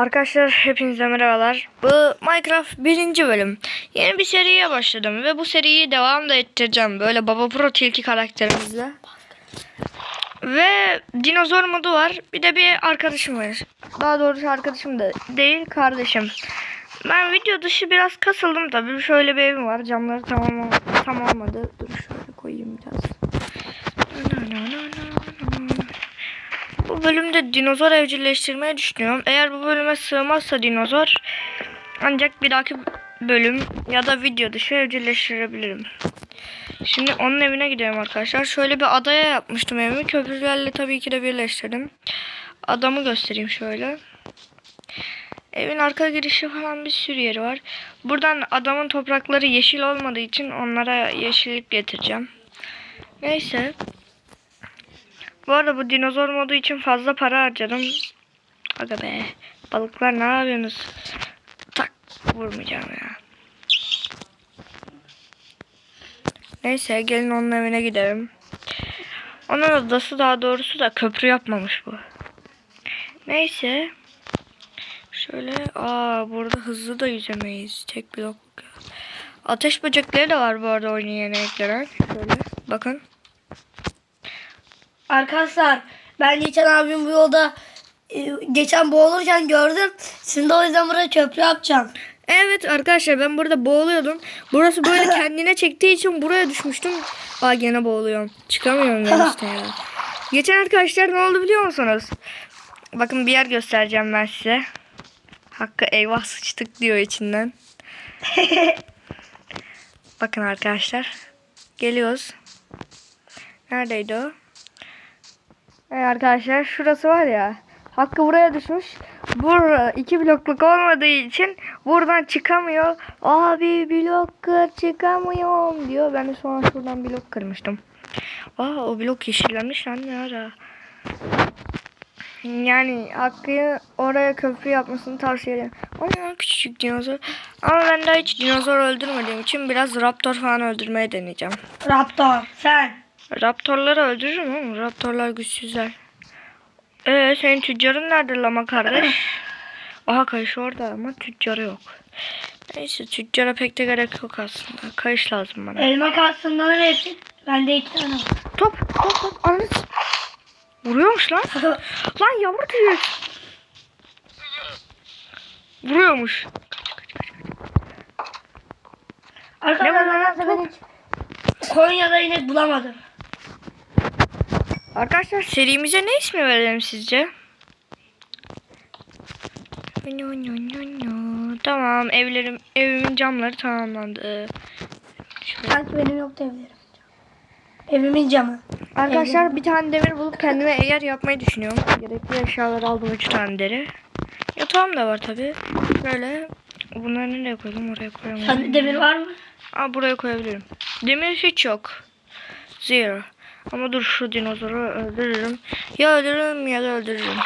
Arkadaşlar hepinize merhabalar. Bu Minecraft birinci bölüm. Yeni bir seriye başladım ve bu seriyi devam da ettireceğim. Böyle Baba Pro tilki karakterimizle. Ve dinozor modu var. Bir de bir arkadaşım var. Daha doğrusu arkadaşım da değil kardeşim. Ben video dışı biraz kasıldım tabii. Şöyle bir evim var. Camları tamam tamamladı. Dur şöyle koyayım biraz. Bu bölümde dinozor evcilleştirmeyi düşünüyorum. Eğer bu bölüme sığmazsa dinozor ancak bir dahaki bölüm ya da video dışı evcilleştirebilirim. Şimdi onun evine gidelim arkadaşlar. Şöyle bir adaya yapmıştım evimi. Köprülerle tabii ki de birleştirdim. Adamı göstereyim şöyle. Evin arka girişi falan bir sürü yeri var. Buradan adamın toprakları yeşil olmadığı için onlara yeşillik getireceğim. Neyse. Bu arada bu dinozor modu için fazla para harcadım. Aga be. Balıklar ne yapıyorsunuz? Tak vurmayacağım ya. Neyse gelin onun evine gidelim. Onun odası daha doğrusu da köprü yapmamış bu. Neyse. Şöyle aa burada hızlı da yüzemeyiz. Tek blok. Ateş böcekleri de var bu arada oyunun yeni eklenen. Şöyle bakın. Arkadaşlar ben geçen abim bu yolda e, geçen boğulurken gördüm. Şimdi o yüzden buraya köprü yapacağım. Evet arkadaşlar ben burada boğuluyordum. Burası böyle kendine çektiği için buraya düşmüştüm. Aa gene boğuluyorum. Çıkamıyorum ben işte ya. Geçen arkadaşlar ne oldu biliyor musunuz? Bakın bir yer göstereceğim ben size. Hakkı eyvah sıçtık diyor içinden. Bakın arkadaşlar. Geliyoruz. Neredeydi o? Evet arkadaşlar şurası var ya. Hakkı buraya düşmüş. Bur iki blokluk olmadığı için buradan çıkamıyor. Abi blok kır çıkamıyorum diyor. Ben de sonra şuradan blok kırmıştım. Aa o blok yeşillenmiş lan ne ara. Yani Hakkı'yı oraya köprü yapmasını tavsiye ederim. O ne lan küçücük dinozor. Ama ben daha hiç dinozor öldürmediğim için biraz raptor falan öldürmeye deneyeceğim. Raptor sen. Raptorları öldürürüm ama raptorlar güçsüzler. Ee senin tüccarın nerede lama kardeş? Aha kayış orada ama tüccarı yok. Neyse tüccara pek de gerek yok aslında. Kayış lazım bana. Elma kalsınlar hepsi. Bende iki tane var. Top top top s- Vuruyormuş lan. lan yavru tüyü. Vuruyormuş. Arkadaşlar ben Konya'da inek bulamadım. Arkadaşlar serimize ne ismi verelim sizce? Tamam evlerim evimin camları tamamlandı. Sanki benim yoktu evlerim. Evimin camı. Arkadaşlar bir tane demir bulup kendime eğer yapmayı düşünüyorum. Gerekli eşyaları aldım 3 tane deri. Yatağım da var tabi. Böyle bunları nereye koydum oraya koyamam. Sende demir var mı? Aa buraya koyabilirim. Demir hiç yok. Zero. Ama dur şu dinozoru öldürürüm. Ya öldürürüm ya da öldürürüm.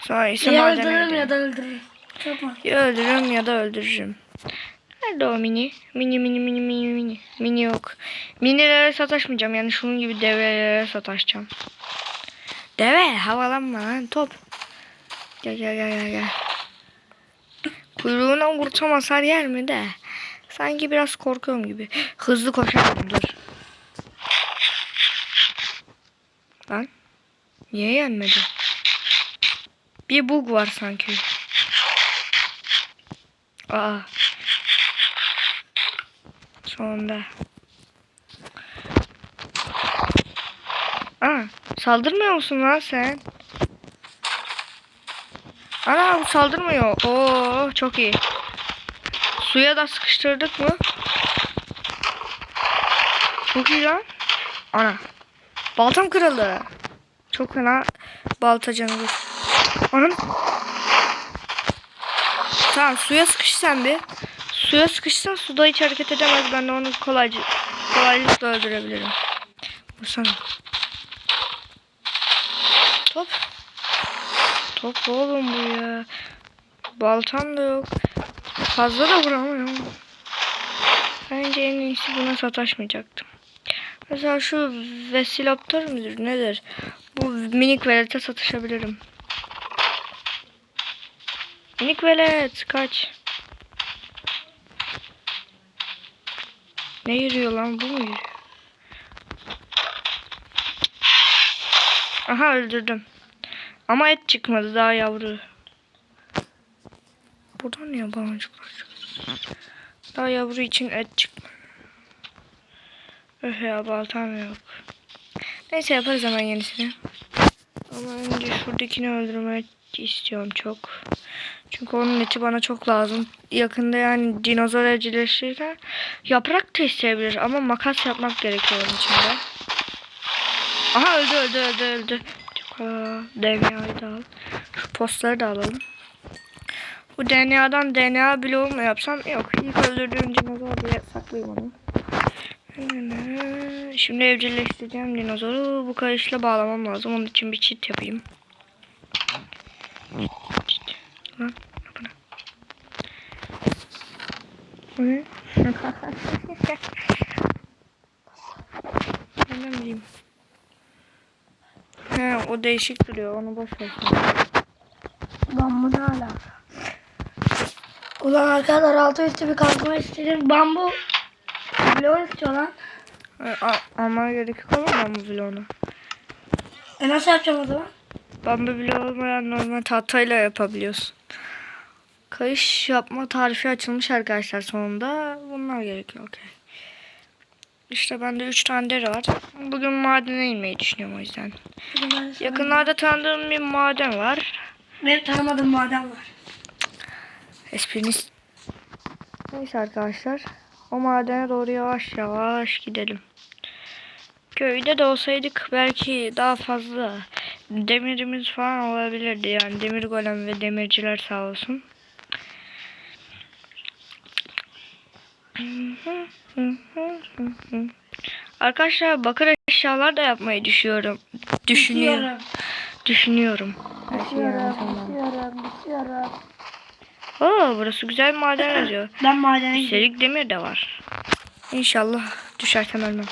Sonra ise Ya öldürürüm gidelim. ya da öldürürüm. Mu? Ya öldürürüm ya da öldürürüm. Nerede o mini? Mini mini mini mini mini. Mini yok. Minilere sataşmayacağım. Yani şunun gibi develere sataşacağım. Deve havalanma lan top. Gel gel gel gel gel. Kuyruğuna vursam hasar yer mi de? Sanki biraz korkuyorum gibi. Hızlı koşarım dur. Lan. Niye yenmedi? Bir bug var sanki. Aa. Sonunda. Aa, saldırmıyor musun lan sen? Ana bu saldırmıyor. Oo çok iyi. Suya da sıkıştırdık mı? Çok iyi lan. Ana. Baltam kırıldı. Çok fena balta canı. Anam. Tamam suya sıkış sen bir. Suya sıkışsın suda hiç hareket edemez. Ben de onu kolayca, kolaylıkla öldürebilirim. Vursana. Top. Top oğlum bu ya. Baltam da yok. Fazla da vuramıyorum. Bence en iyisi buna sataşmayacaktım. Mesela şu Vesiloptor müdür nedir? Bu minik velete satışabilirim. Minik velet kaç. Ne yürüyor lan bu mu yürüyor? Aha öldürdüm. Ama et çıkmadı daha yavru. Buradan niye baloncuklar çıkıyor? Daha yavru için et çıkmadı. Öh ya baltam yok. Neyse yaparız hemen yenisini. Ama önce şuradakini öldürmek istiyorum çok. Çünkü onun eti bana çok lazım. Yakında yani dinozor evcilleştirirken yaprak da isteyebilir ama makas yapmak gerekiyor onun için de. Aha öldü öldü öldü öldü. Çok, DNA'yı da al. Şu postları da alalım. Bu DNA'dan DNA bloğu mu yapsam? Yok. İlk öldürdüğüm dinozor diye saklayayım onu. Şimdi evcilleştireceğim dinozoru. Bu kayışla bağlamam lazım. Onun için bir çit yapayım. Çit. Lan ne? Bileyim? He, o değişik duruyor. Onu boş ver. Bambu ne alaka? Ulan arkadaşlar altı üstü bir kalkma istedim. Bambu bloğu istiyor lan. A- Almaya gerek yok ama ben bu vlogu. E nasıl yapacağım o zaman? Bambu bile olmayan normal tahtayla yapabiliyorsun. Kayış yapma tarifi açılmış arkadaşlar sonunda. Bunlar gerekiyor okey. İşte bende 3 tane deri var. Bugün madene inmeyi düşünüyorum o yüzden. Yakınlarda tanıdığım bir maden var. Benim tanımadığım maden var. Espriniz. Neyse arkadaşlar. O madene doğru yavaş yavaş gidelim. Köyde de olsaydık belki daha fazla demirimiz falan olabilirdi. Yani demir golem ve demirciler sağ olsun. Arkadaşlar bakır eşyalar da yapmayı düşünüyorum. Düşünüyorum. Düşüyorum. Düşünüyorum. Her şeyi yanlış Oo, burası güzel bir maden yazıyor. Ben madene. Üstelik demir de var. İnşallah düşersem ölmem.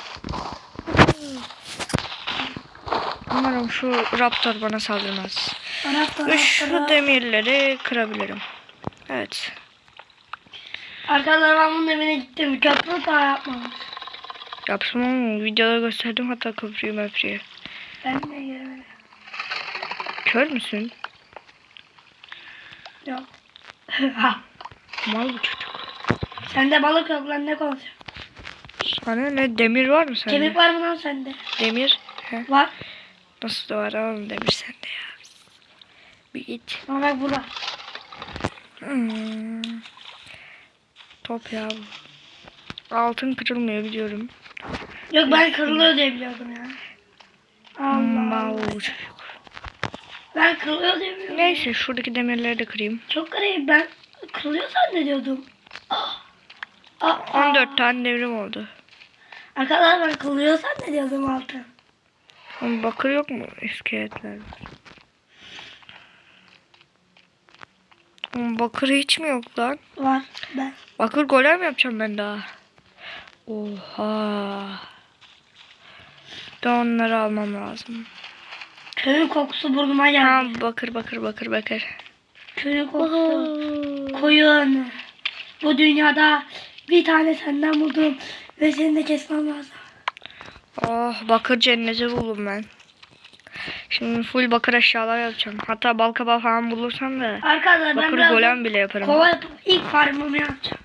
Umarım şu raptor bana saldırmaz. Ve şu demirleri kırabilirim. Evet. Arkadaşlar ben bunun evine gittim. Köprü daha yapmamış. Yapsam videoda gösterdim hatta köprüyü möprüyü. Ben de giremedim. Kör müsün? Yok. Mal bu çocuk. Sende balık yok lan ne konuşuyorsun? Sana ne demir var mı sende? Kemik var mı lan sende? Demir. He. Var. Nasıl da var oğlum demir sende ya. Bir git. Ama bak burada. Hmm. Top ya bu. Altın kırılmıyor biliyorum. Yok ben kırılıyor diye biliyordum ya. Allah Mal bu çocuk. Ben kırılıyor diye biliyordum. Neyse şuradaki demirleri de kırayım. Çok garip ben kırılıyor zannediyordum. Ah. Ah, ah. 14 tane devrim oldu. Arkadaşlar ben kırılıyor zannediyordum altın. Ama bakır yok mu iskeletler? Ama bakır hiç mi yok lan? Var ben. Bakır golem yapacağım ben daha. Oha. Ben onları almam lazım. Köyün kokusu burnuma geldi. Ha bakır bakır bakır bakır. Köyün kokusu. Koyun. Bu dünyada bir tane senden buldum. Ve seni de kesmem lazım. Oh bakır cenneti buldum ben. Şimdi full bakır eşyalar yapacağım. Hatta bal kabağı falan bulursam da Arkadaşlar ben bakır biraz golem bile yaparım. kova yapıp ilk farmımı yapacağım.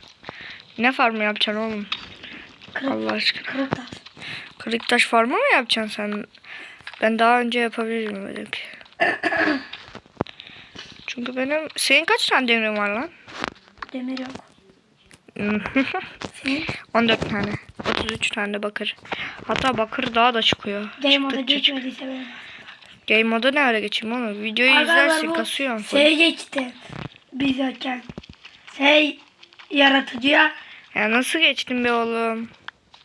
Ne farmı yapacaksın oğlum? Kırık, Allah aşkına. kırık taş. Kırık taş farmı mı yapacaksın sen? Ben daha önce yapabilirim öyle ki. Çünkü benim... Senin kaç tane demirin var lan? Demir yok. Senin 14 tane. 33 tane de bakır. Hatta bakır daha da çıkıyor. game moda geçmediyse benim. Game moda ne ara geçeyim oğlum? Videoyu Arkadaşlar izlersin full. Şey geçti. Biz yokken. Şey yaratıcıya Ya nasıl geçtim be oğlum?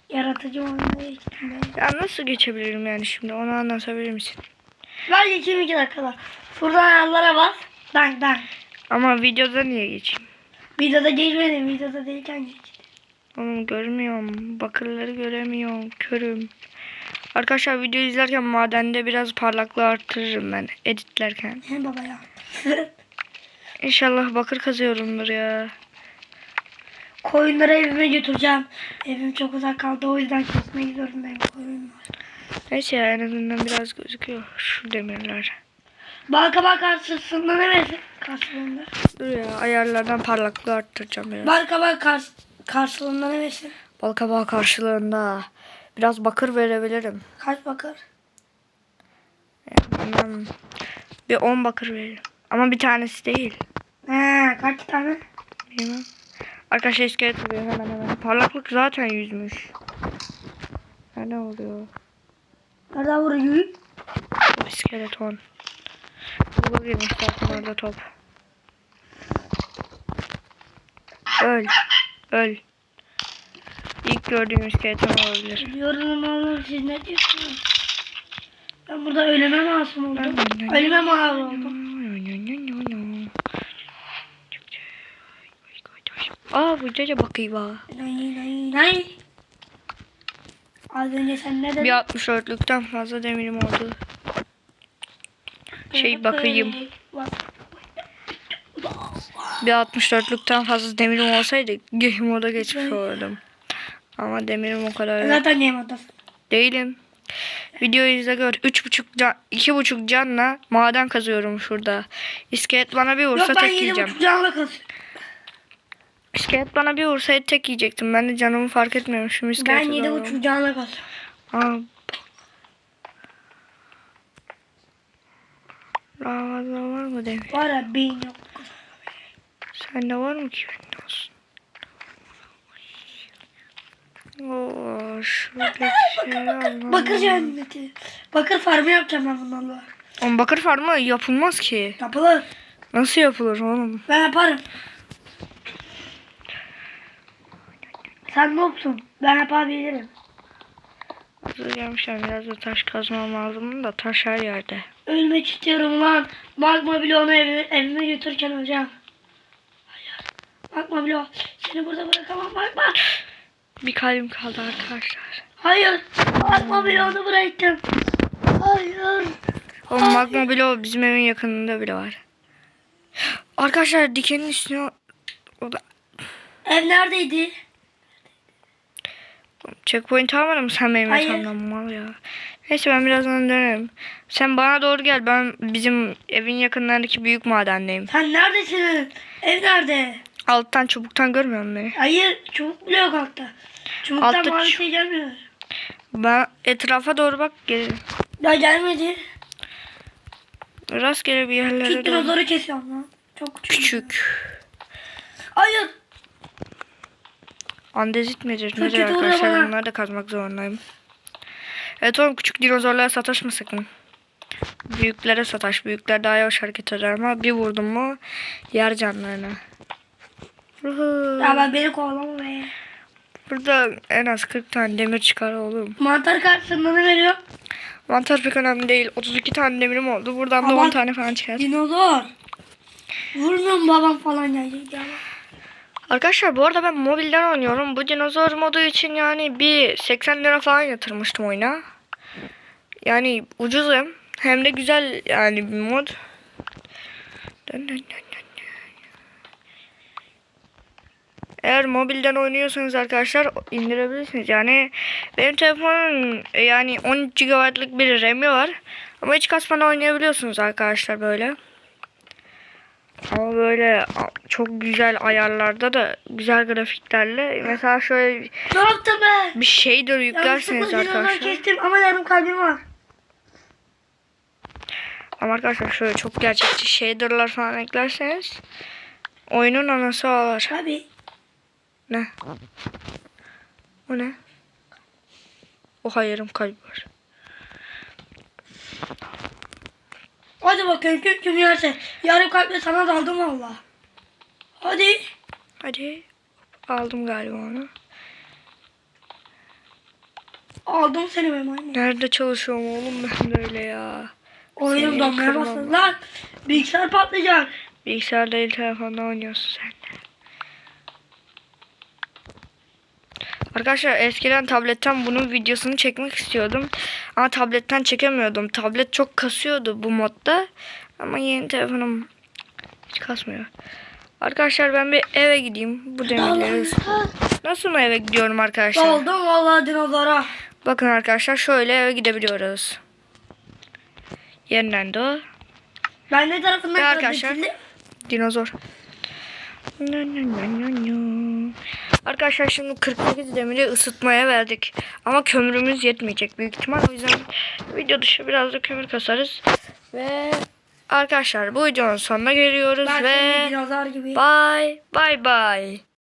Yaratıcı oyununa geçtim. be. Ya nasıl geçebilirim yani şimdi? Onu anlatabilir misin? Ver geçeyim iki dakikada. Şuradan ayarlara bas. Dank dank. Ama videoda niye geçeyim? Videoda geçmedim. Videoda değilken geçti. Oğlum görmüyorum. Bakırları göremiyorum. Körüm. Arkadaşlar video izlerken madende biraz parlaklığı arttırırım ben editlerken. Ne baba ya. İnşallah bakır kazıyorumdur ya. Koyunları evime götüreceğim. Evim çok uzak kaldı o yüzden kesmek zorundayım koyunlar. Neyse ya en azından biraz gözüküyor şu demirler. Balkabak karşısında ne versin? Karşılığında. Dur ya ayarlardan parlaklığı arttıracağım biraz. Balkabak kars karşılığında ne versin? Balkabağı karşılığında biraz bakır verebilirim. Kaç bakır? Yani bir 10 bakır veririm. Ama bir tanesi değil. He, kaç tane? Bilmem. Arkadaşlar iskelet vuruyor hemen hemen. Parlaklık zaten yüzmüş. Ha, ne oluyor? Nereden vuruyor? Bu iskeleton. Bulgur yemiş zaten orada top. Öl. Öl. İlk gördüğüm iskeleton olabilir. Biliyorum ama siz ne diyorsunuz? Ben burada ölüme masum oldum. Ölüme mahal oldum. Aa bu caca bakayım ha. Nay nay nay. Az önce sen ne dedin? Bir 64'lükten fazla demirim oldu. Şey bakayım. Bak. Bir 64'lükten fazla demirim olsaydı game moda geçmiş olurdum. Ama demirim o kadar yok. Zaten yemadasın. değilim. Videoyu izle gör. 3.5 can, 2.5 canla maden kazıyorum şurada. İskelet bana bir vursa Yok ben tek yiyeceğim. buçuk canlı kasıyorum. İskelet bana bir vursaydı tek yiyecektim. Ben de canımı fark etmiyormuşum Ben iskelete yedi buçuk canlı kasıyorum. Aa, Lavada var mı demir? Var beyin yok. Sende var mı ki benim olsun? Oo, şuradaki şey almam. Bakır cenneti. Bakır farmı yapacağım ben bunlarla. Oğlum bakır farmı yapılmaz ki. Yapılır. Nasıl yapılır oğlum? Ben yaparım. Sen nopsun. Ben yapabilirim. Gelmişler biraz da taş kazmam lazım da taş her yerde. Ölmek istiyorum lan. Magma bloğunu evime, evime götürürken öleceğim. Hayır. Magma bloğu. Seni burada bırakamam magma. Bir kalbim kaldı arkadaşlar. Hayır. Magma bloğunu bıraktım. Hayır. O magma bloğu bizim evin yakınında bile var. Arkadaşlar dikenin üstüne o da Ev neredeydi? Checkpoint almadın mı sen benim Hayır. yatağımdan mal ya. Neyse ben birazdan dönerim. Sen bana doğru gel ben bizim evin yakınlarındaki büyük madendeyim. Sen neredesin? Ev nerede? Alttan çubuktan görmüyor musun beni? Hayır. Çubuk bile yok altta. Çubuktan Altta mavi şey gelmiyor. Ben etrafa doğru bak gelirim. Ya gelmedi. Rastgele bir yerlere Küçük doğru. dinozoru kesiyorum lan. Çok küçük. Küçük. Hayır. Andezit midir? Nedir arkadaşlar? Bunları da kazmak zorundayım. Evet oğlum küçük dinozorlara sataşma sakın. Büyüklere sataş. Büyükler daha yavaş hareket eder ama bir vurdum mu yer. Ya ben beni kovalama be. Burada en az 40 tane demir çıkar oğlum. Mantar karşısında ne veriyor? Mantar pek önemli değil. 32 tane demirim oldu. Buradan da Ama- 10 tane falan çıkar. Dinozor. Vurmuyorum babam falan gelecek ya. Arkadaşlar bu arada ben mobilden oynuyorum. Bu dinozor modu için yani bir 80 lira falan yatırmıştım oyuna. Yani ucuzum. Hem de güzel yani bir mod. Eğer mobilden oynuyorsanız arkadaşlar indirebilirsiniz. Yani benim telefonum yani 13 GB'lık bir RAM'i var. Ama hiç kasmadan oynayabiliyorsunuz arkadaşlar böyle. Ama böyle çok güzel ayarlarda da güzel grafiklerle mesela şöyle Ne yaptım ben? bir shader Yanlışlıkla yüklerseniz arkadaşlar. kestim ama yarım kalbim var. Ama arkadaşlar şöyle çok gerçekçi shaderlar falan eklerseniz oyunun anası ağlar. Abi. Ne? O ne? O yarım kalp var. Hadi bakayım kim kim yerse. Yarım kalple sana daldım valla. Hadi. Hadi. Aldım galiba onu. Aldım seni be maymun. Nerede çalışıyorum oğlum ben böyle ya. Oyunum donmaya başladı lan. Bilgisayar patlayacak. Bilgisayar değil telefonda oynuyorsun sen de. Arkadaşlar eskiden tabletten bunun videosunu çekmek istiyordum. Ama tabletten çekemiyordum. Tablet çok kasıyordu bu modda. Ama yeni telefonum Hiç kasmıyor. Arkadaşlar ben bir eve gideyim. Bu demirleri Nasıl mı eve gidiyorum arkadaşlar? Daldım vallahi dinozora. Bakın arkadaşlar şöyle eve gidebiliyoruz. Yeniden de o. Ben ne tarafından Ve arkadaşlar-? Dinozor. Arkadaşlar şimdi 48 demiri ısıtmaya verdik. Ama kömürümüz yetmeyecek büyük ihtimal. O yüzden video dışı biraz da kömür kasarız. Ve arkadaşlar bu videonun sonuna geliyoruz Ben ve dinozor gibi. bye bye bye.